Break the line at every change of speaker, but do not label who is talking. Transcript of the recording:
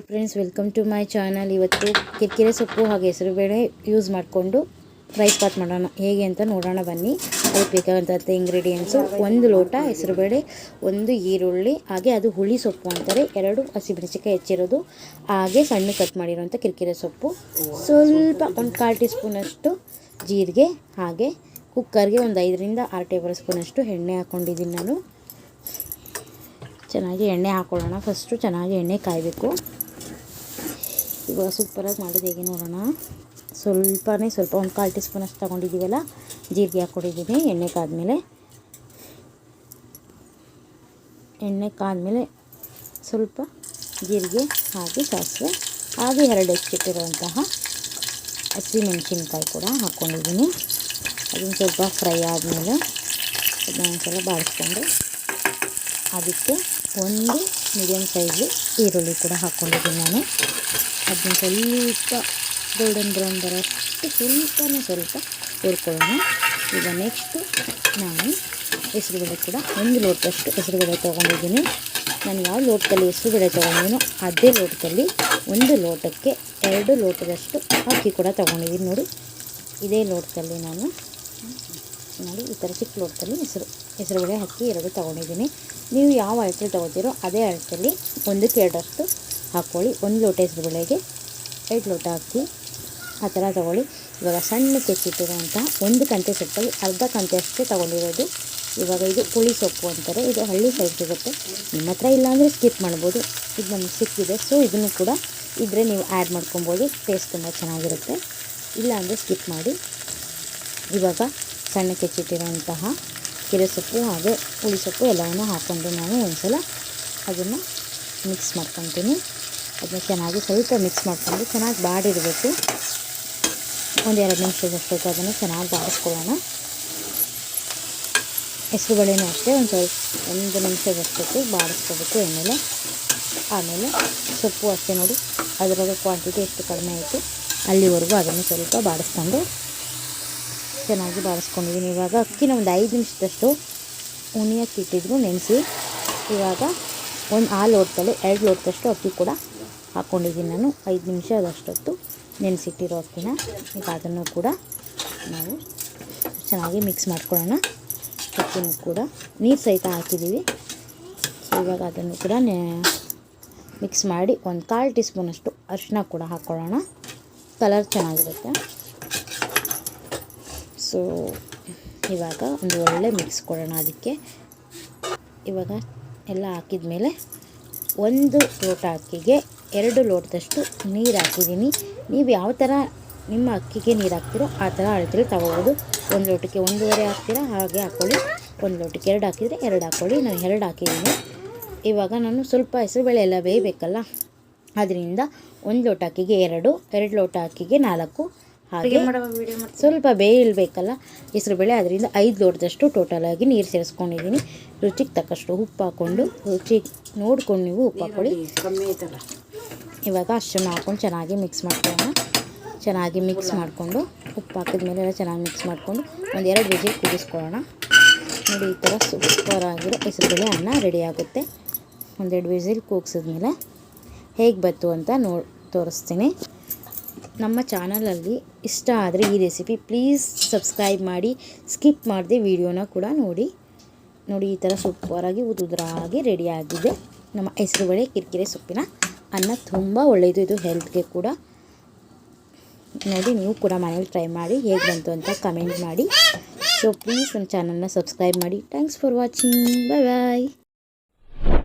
Hello friends welcome to my channel ಇವತ್ತು ಕಿರಿಕಿರೆ ಸೊಪ್ಪು ಹಾಗೆ ಹೆಸರುಬೇಳೆ ಯೂಸ್ ಮಾಡಿಕೊಂಡು ರೈಸ್ ಪಾತ್ ಮಾಡೋಣ. ಹೇಗೆ ಅಂತ ನೋಡೋಣ ಬನ್ನಿ. ಅದಕ್ಕೆ ಬೇಕಾದಂಥ ಇಂಗ್ರೀಡಿಯೆಂಟ್ಸು ಒಂದು ಲೋಟ ಹೆಸರುಬೇಳೆ ಒಂದು ಈರುಳ್ಳಿ, ಹಾಗೆ ಅದು ಹುಳಿ ಸೊಪ್ಪು ಅಂತಾರೆ. ಎರಡು ಹಸಿಮೆಣಸಿಕಾಯಿ ಹೆಚ್ಚಿರೋದು, ಹಾಗೆ ಸಣ್ಣ ಕಟ್ ಮಾಡಿರೋಂಥ ಕಿರಿಕಿರೆ ಸೊಪ್ಪು. ಸ್ವಲ್ಪ ಒಂದು ಕಾಲು ಟೀ ಸ್ಪೂನಷ್ಟು ಜೀರಿಗೆ, ಹಾಗೆ ಕುಕ್ಕರ್ಗೆ ಒಂದು ಐದರಿಂದ ಆರು ಟೇಬಲ್ ಸ್ಪೂನಷ್ಟು ಎಣ್ಣೆ ಹಾಕ್ಕೊಂಡಿದ್ದೀನಿ ನಾನು. ಚೆನ್ನಾಗಿ ಎಣ್ಣೆ ಹಾಕ್ಕೊಳ್ಳೋಣ ಫಸ್ಟು ಚೆನ್ನಾಗಿ ಎಣ್ಣೆ ಕಾಯಬೇಕು. ಇವಾಗ ಸೂಪರಾಗಿ ಮಾಡೋದು ಹೇಗೆ ನೋಡೋಣ. ಸ್ವಲ್ಪನೇ ಸ್ವಲ್ಪ ಒಂದು ಕಾಲು ಟೀ ಸ್ಪೂನ್ ಅಷ್ಟು ತೊಗೊಂಡಿದ್ದೀವಲ್ಲ ಜೀರಿಗೆ ಹಾಕ್ಕೊಂಡಿದ್ದೀನಿ ಎಣ್ಣೆ ಕಾದ್ಮೇಲೆ. ಎಣ್ಣೆ ಕಾದ್ಮೇಲೆ ಸ್ವಲ್ಪ ಜೀರಿಗೆ ಹಾಕಿ ಸಾಸಿವೆ, ಹಾಗೆ ಎರಡು ಹೆಚ್ಚಿಟ್ಟಿರುವಂತಹ ಹಸಿಮೆಣಸಿನ್ಕಾಯಿ ಕೂಡ ಹಾಕ್ಕೊಂಡಿದ್ದೀನಿ ಅದನ್ನು ಸ್ವಲ್ಪ ಫ್ರೈ ಆದಮೇಲೆ ಅದನ್ನ ಒಂದ್ಸಲ ಬಾಡಿಸ್ಕೊಂಡು ಅದಕ್ಕೆ ಒಂದು ಮೀಡಿಯಮ್ ಸೈಜು ಈರುಳ್ಳಿ ಕೂಡ ಹಾಕ್ಕೊಂಡಿದ್ದೀನಿ ನಾನು. ಅದನ್ನ ಸ್ವಲ್ಪ ಗೋಲ್ಡನ್ ಬ್ರೌನ್ ಬರೋಷ್ಟು ಸ್ವಲ್ಪನೇ ಸ್ವಲ್ಪ ಹುರ್ಕೊಳ್ಳೋಣ. ಈಗ ನೆಕ್ಸ್ಟು ನಾನು ಹೆಸರುಬೇಳೆ ಕೂಡ ಒಂದು ಲೋಟದಷ್ಟು ಹೆಸರುಬೇಳೆ ತೊಗೊಂಡಿದ್ದೀನಿ. ನಾನು ಯಾವ ಲೋಟದಲ್ಲಿ ಹೆಸರುಬೇಳೆ ತೊಗೊಂಡಿದ್ದೀನೋ ಅದೇ ಲೋಟದಲ್ಲಿ ಒಂದು ಲೋಟಕ್ಕೆ ಎರಡು ಲೋಟದಷ್ಟು ಅಕ್ಕಿ ಕೂಡ ತೊಗೊಂಡಿದ್ದೀನಿ ನೋಡಿ. ಇದೇ ಲೋಟದಲ್ಲಿ ನಾನು, ನೋಡಿ, ಈ ಥರ ಚಿಕ್ಕ ಲೋಟದಲ್ಲಿ ಹೆಸರು. ಹೆಸರುಬೇಳೆ ಅಕ್ಕಿ ಎರಡು ತೊಗೊಂಡಿದ್ದೀನಿ. ನೀವು ಯಾವ ಅಳತೆ ತೊಗೋತೀರೋ ಅದೇ ಅಳತೆಯಲ್ಲಿ ಒಂದಕ್ಕೆ ಎರಡರಷ್ಟು ಹಾಕ್ಕೊಳ್ಳಿ. ಒಂದು ಲೋಟ ಹೆಸರುಬೇಳೆಗೆ ಎರಡು ಲೋಟ ಅಕ್ಕಿ. ಆ ಥರ ತೊಗೊಳ್ಳಿ. ಇವಾಗ ಸಣ್ಣ ಕೆಚ್ಚಿಟ್ಟಿರುವಂಥ ಒಂದು ಕಂತೆ ಸೊಪ್ಪಲ್ಲಿ ಅರ್ಧ ಕಂತೆ ಅಷ್ಟೇ ತೊಗೊಂಡಿರೋದು. ಇವಾಗ ಇದು ಹುಳಿ ಸೊಪ್ಪು ಅಂತಾರೆ. ಇದು ಹಳ್ಳಿ ಸೈಡ್ ಸಿಗುತ್ತೆ ನಿಮ್ಮ ಹತ್ರ ಇಲ್ಲಾಂದರೆ ಸ್ಕಿಪ್ ಮಾಡ್ಬೋದು. ಇದು ನಮ್ಗೆ ಸಿಕ್ಕಿದೆ. ಸೊ ಇದನ್ನು ಕೂಡ ಇದ್ದರೆ ನೀವು ಆ್ಯಡ್ ಮಾಡ್ಕೊಬೋದು. ಟೇಸ್ಟ್ ತುಂಬ ಚೆನ್ನಾಗಿರುತ್ತೆ. ಇಲ್ಲಾಂದರೆ ಸ್ಕಿಪ್ ಮಾಡಿ. ಇವಾಗ ಸಣ್ಣ ಕೆಚ್ಚಿಟ್ಟಿರುವಂತಹ ಕೆರೆ ಸೊಪ್ಪು ಹಾಗೆ ಹುಳಿ ಸೊಪ್ಪು ಎಲ್ಲವನ್ನು ಹಾಕ್ಕೊಂಡು ನಾನು ಒಂದ್ಸಲ ಅದನ್ನು ಮಿಕ್ಸ್ ಮಾಡ್ಕೊತೀನಿ. ಅದನ್ನ ಚೆನ್ನಾಗಿ ಸ್ವಲ್ಪ ಮಿಕ್ಸ್ ಮಾಡ್ಕೊಂಡು ಚೆನ್ನಾಗಿ ಬಾಡಿರಬೇಕು. ಒಂದು ಎರಡು ನಿಮಿಷದಷ್ಟೊತ್ತು ಅದನ್ನು ಚೆನ್ನಾಗಿ ಬಾಡಿಸ್ಕೊಳ್ಳೋಣ. ಹೆಸರುಬೇಳೆನೂ ಅಷ್ಟೇ, ಒಂದು ಸ್ವಲ್ಪ, ಒಂದು ನಿಮಿಷದಷ್ಟೊತ್ತು ಬಾಡಿಸ್ಕೋಬೇಕು ಎಣ್ಣೆಲೆ. ಆಮೇಲೆ ಸೊಪ್ಪು ಅಷ್ಟೇ ನೋಡಿ ಅದರೊಳಗೆ ಕ್ವಾಂಟಿಟಿ ಎಷ್ಟು ಕಡಿಮೆ ಆಯಿತು ಅಲ್ಲಿವರೆಗೂ ಅದನ್ನು ಸ್ವಲ್ಪ ಬಾಡಿಸ್ಕೊಂಡು ಚೆನ್ನಾಗಿ ಬಾರಿಸ್ಕೊಂಡಿದ್ದೀನಿ. ಇವಾಗ ಅಕ್ಕಿನ ಒಂದು ಐದು ನಿಮಿಷದಷ್ಟು ಉಣಿಯಕ್ಕೆ ಇಟ್ಟಿದ್ರು ನೆನೆಸಿ. ಇವಾಗ ಒಂದು ಆ ಲೋಟದಲ್ಲಿ ಎರಡು ಲೋಟದಷ್ಟು ಅಕ್ಕಿ ಕೂಡ ಹಾಕ್ಕೊಂಡಿದ್ದೀನಿ ನಾನು. ಐದು ನಿಮಿಷ ಅದಷ್ಟೊತ್ತು ನೆನೆಸಿಟ್ಟಿರೋ ಅಕ್ಕಿನ. ಈಗ ಅದನ್ನು ಕೂಡ ನಾವು ಚೆನ್ನಾಗಿ ಮಿಕ್ಸ್ ಮಾಡ್ಕೊಳ್ಳೋಣ. ಅಕ್ಕಿನೂ ಕೂಡ ನೀರು ಸಹಿತ ಹಾಕಿದ್ದೀವಿ. ಇವಾಗ ಅದನ್ನು ಕೂಡ ಮಿಕ್ಸ್ ಮಾಡಿ ಒಂದು ಕಾಲು ಟೀ ಸ್ಪೂನಷ್ಟು ಅರಿಶಿನ ಕೂಡ ಹಾಕ್ಕೊಳ್ಳೋಣ ಕಲರ್ ಚೆನ್ನಾಗಿರುತ್ತೆ. ಸೊ ಇವಾಗ ಒಂದು ಒಳ್ಳೆ ಮಿಕ್ಸ್ ಕೊಡೋಣ ಅದಕ್ಕೆ. ಇವಾಗ ಎಲ್ಲ ಹಾಕಿದ ಮೇಲೆ ಒಂದು ಲೋಟ ಅಕ್ಕಿಗೆ ಎರಡು ಲೋಟದಷ್ಟು ನೀರು ಹಾಕಿದ್ದೀನಿ. ನೀವು ಯಾವ ಥರ ನಿಮ್ಮ ಅಕ್ಕಿಗೆ ನೀರು ಹಾಕ್ತೀರೋ ಆ ಥರ ಅಳತೆಲಿ ತಗೋಬೋದು. ಒಂದು ಲೋಟಕ್ಕೆ ಒಂದೂವರೆ ಹಾಕ್ತೀರಾ? ಹಾಗೆ ಹಾಕ್ಕೊಳ್ಳಿ ಒಂದು ಲೋಟಕ್ಕೆ ಎರಡು ಹಾಕಿದರೆ ಎರಡು ಹಾಕ್ಕೊಳ್ಳಿ ನಾನು ಎರಡು ಹಾಕಿದ್ದೀನಿ. ಇವಾಗ ನಾನು ಸ್ವಲ್ಪ ಹೆಸರುಬೇಳೆ ಎಲ್ಲ ಬೇಯಬೇಕಲ್ಲ? ಅದರಿಂದ ಒಂದು ಲೋಟ ಅಕ್ಕಿಗೆ ಎರಡು ಎರಡು ಲೋಟ ಅಕ್ಕಿಗೆ ನಾಲ್ಕು ಹಾಗೆ ಸ್ವಲ್ಪ ಬೇಯಿಲ್ಬೇಕಲ್ಲ ಹೆಸರು ಬೇಳೆ ಅದರಿಂದ ಐದು ಲೋಟದಷ್ಟು ಟೋಟಲಾಗಿ ನೀರು ಸೇರಿಸ್ಕೊಂಡಿದ್ದೀನಿ. ರುಚಿಗೆ ತಕ್ಕಷ್ಟು ಉಪ್ಪು ಹಾಕ್ಕೊಂಡು ರುಚಿ ನೋಡ್ಕೊಂಡು ನೀವು ಉಪ್ಪು ಹಾಕ್ಕೊಳ್ಳಿ ಇವಾಗ ಅಷ್ಟನ್ನು ಹಾಕ್ಕೊಂಡು ಚೆನ್ನಾಗಿ ಮಿಕ್ಸ್ ಮಾಡ್ಕೊಳ್ಳೋಣ. ಚೆನ್ನಾಗಿ ಮಿಕ್ಸ್ ಮಾಡಿಕೊಂಡು ಉಪ್ಪು ಹಾಕಿದ ಮೇಲೆ ಎಲ್ಲ ಚೆನ್ನಾಗಿ ಮಿಕ್ಸ್ ಮಾಡಿಕೊಂಡು ಒಂದು ಎರಡು ವಿಜಿಲ್ ಕುದಿಸ್ಕೊಳ್ಳೋಣ. ನೋಡಿ ಈ ಥರ ಸೂಪರಾಗಿರೋ ಹೆಸರುಬೇಳೆ ಅನ್ನ ರೆಡಿ ಆಗುತ್ತೆ. ಒಂದೆರಡು ವಿಸಿಲ್ ಕೂಗಿಸಿದ್ಮೇಲೆ ಹೇಗೆ ಬತ್ತು ಅಂತ ನೋ ತೋರಿಸ್ತೀನಿ. ನಮ್ಮ ಚಾನಲಲ್ಲಿ ಇಷ್ಟ ಆದರೆ ಈ ರೆಸಿಪಿ ಪ್ಲೀಸ್ ಸಬ್ಸ್ಕ್ರೈಬ್ ಮಾಡಿ, ಸ್ಕಿಪ್ ಮಾಡಿದೆ ವಿಡಿಯೋನ ಕೂಡ ನೋಡಿ. ನೋಡಿ, ಈ ಥರ ಸೂಪರಾಗಿ ಉದುದ್ರಾಗಿ ರೆಡಿಯಾಗಿದೆ. ನಮ್ಮ ಹೆಸರುಬೇಳೆ ಕಿರಿಕಿರಿ ಸೊಪ್ಪಿನ ಅನ್ನ ತುಂಬ ಒಳ್ಳೆಯದು. ಇದು ಹೆಲ್ತ್ಗೆ ಕೂಡ. ನೋಡಿ, ನೀವು ಕೂಡ ಮನೇಲಿ ಟ್ರೈ ಮಾಡಿ, ಹೇಗೆ ಬಂತು ಅಂತ ಕಮೆಂಟ್ ಮಾಡಿ. ಸೊ ಪ್ಲೀಸ್ ನಮ್ಮ ಚಾನಲ್ನ ಸಬ್ಸ್ಕ್ರೈಬ್ ಮಾಡಿ. Thanks for watching bye bye